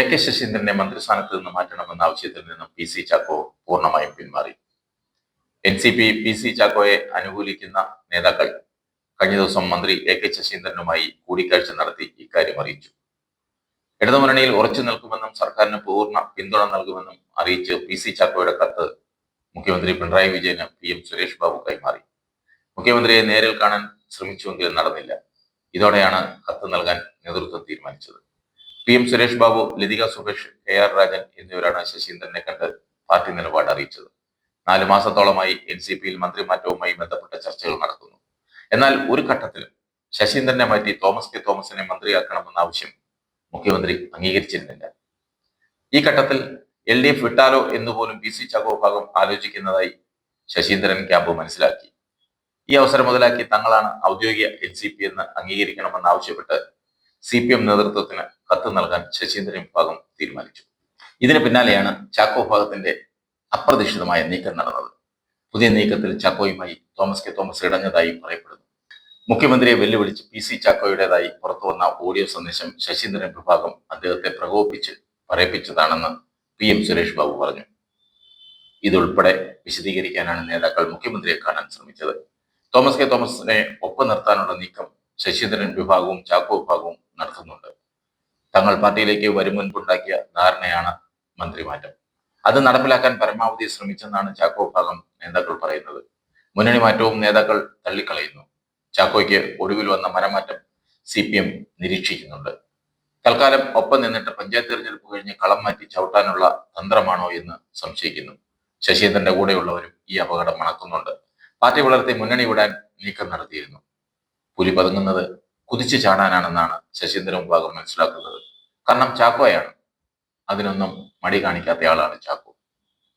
A K ശശീന്ദ്രനെ മന്ത്രിസ്ഥാനത്ത് നിന്ന് മാറ്റണമെന്ന ആവശ്യത്തിൽ നിന്നും പി സി ചാക്കോ പൂർണമായും പിന്മാറി. N C P P C ചാക്കോയെ അനുകൂലിക്കുന്ന നേതാക്കൾ കഴിഞ്ഞ ദിവസം മന്ത്രി എ കെ ശശീന്ദ്രനുമായി കൂടിക്കാഴ്ച നടത്തി ഇക്കാര്യം അറിയിച്ചു. ഇടതുമുന്നണിയിൽ ഉറച്ചു നിൽക്കുമെന്നും സർക്കാരിന് പൂർണ പിന്തുണ നൽകുമെന്നും അറിയിച്ച് പി സി ചാക്കോയുടെ കത്ത് മുഖ്യമന്ത്രി പിണറായി വിജയന് പി എം സുരേഷ് ബാബു കൈമാറി. മുഖ്യമന്ത്രിയെ നേരിൽ കാണാൻ ശ്രമിച്ചുവെങ്കിലും നടന്നില്ല. ഇതോടെയാണ് കത്ത് നൽകാൻ നേതൃത്വം തീരുമാനിച്ചത്. P M Suresh Babu Latika Suresh K R Rajan എന്നിവരാണ് ശശീന്ദ്രനെ കണ്ട് പാർട്ടി നിലപാട് അറിയിച്ചത്. നാല് മാസത്തോളമായി എൻ സി പിയിൽ മന്ത്രിമാറ്റവുമായി ബന്ധപ്പെട്ട ചർച്ചകൾ നടക്കുന്നു. എന്നാൽ ഒരു ഘട്ടത്തിൽ ശശീന്ദ്രനെ മാറ്റി തോമസ് കെ തോമസിനെ മന്ത്രിയാക്കണമെന്ന ആവശ്യം മുഖ്യമന്ത്രി അംഗീകരിച്ചിരുന്നില്ല. ഈ ഘട്ടത്തിൽ എൽ ഡി എഫ് വിട്ടാലോ എന്നുപോലും പി സി ചാക്കോ ഭാഗം ആലോചിക്കുന്നതായി ശശീന്ദ്രൻ ക്യാമ്പ് മനസ്സിലാക്കി. ഈ അവസരം മുതലാക്കി തങ്ങളാണ് ഔദ്യോഗിക എൻ സി പി എന്ന് അംഗീകരിക്കണമെന്ന് ആവശ്യപ്പെട്ട് സി പി എം നേതൃത്വത്തിന് കത്ത് നൽകാൻ ശശീന്ദ്രൻ വിഭാഗം തീരുമാനിച്ചു. ഇതിന് പിന്നാലെയാണ് ചാക്കോ വിഭാഗത്തിന്റെ അപ്രതീക്ഷിതമായ നീക്കം നടന്നത്. പുതിയ നീക്കത്തിൽ ചാക്കോയുമായി തോമസ് കെ തോമസ് ഇടഞ്ഞതായി പറയപ്പെടുന്നു. മുഖ്യമന്ത്രിയെ വെല്ലുവിളിച്ച് പി സി ചാക്കോയുടേതായി പുറത്തുവന്ന ഓഡിയോ സന്ദേശം ശശീന്ദ്രൻ വിഭാഗം അദ്ദേഹത്തെ പ്രകോപിപ്പിച്ച് പറയിപ്പിച്ചതാണെന്ന് പി എം സുരേഷ് ബാബു പറഞ്ഞു. ഇതുൾപ്പെടെ വിശദീകരിക്കാനാണ് നേതാക്കൾ മുഖ്യമന്ത്രിയെ കാണാൻ ശ്രമിച്ചത്. തോമസ് കെ തോമസിനെ ഒപ്പം നിർത്താനുള്ള നീക്കം ശശീന്ദ്രൻ വിഭാഗവും ചാക്കോ വിഭാഗവും നടത്തുന്നുണ്ട്. തങ്ങൾ പാർട്ടിയിലേക്ക് വരും മുൻപുണ്ടാക്കിയ ധാരണയാണ് മന്ത്രിമാറ്റം. അത് നടപ്പിലാക്കാൻ പരമാവധി ശ്രമിച്ചെന്നാണ് ചാക്കോ വിഭാഗം നേതാക്കൾ പറയുന്നത്. മുന്നണി മാറ്റവും നേതാക്കൾ തള്ളിക്കളയുന്നു. ചാക്കോയ്ക്ക് ഒടുവിൽ വന്ന മരമാറ്റം സി പി എം നിരീക്ഷിക്കുന്നുണ്ട്. തൽക്കാലം ഒപ്പം നിന്നിട്ട് പഞ്ചായത്ത് തെരഞ്ഞെടുപ്പ് കഴിഞ്ഞ് കളം മാറ്റി ചവിട്ടാനുള്ള തന്ത്രമാണോ എന്ന് സംശയിക്കുന്നു. ശശീന്ദ്രന്റെ കൂടെയുള്ളവരും ഈ അപകടം മണക്കുന്നുണ്ട്. പാർട്ടി വളർത്തി മുന്നണി വിടാൻ നീക്കം നടത്തിയിരുന്നു. പുലി പതുങ്ങുന്നത് കുതിച്ചു ചാടാനാണെന്നാണ് ശശീന്ദ്രൻ വിഭാഗം മനസ്സിലാക്കുന്നത്. കാരണം ചാക്കോയാണ്. അതിനൊന്നും മടി കാണിക്കാത്തയാളാണ് ചാക്കോ.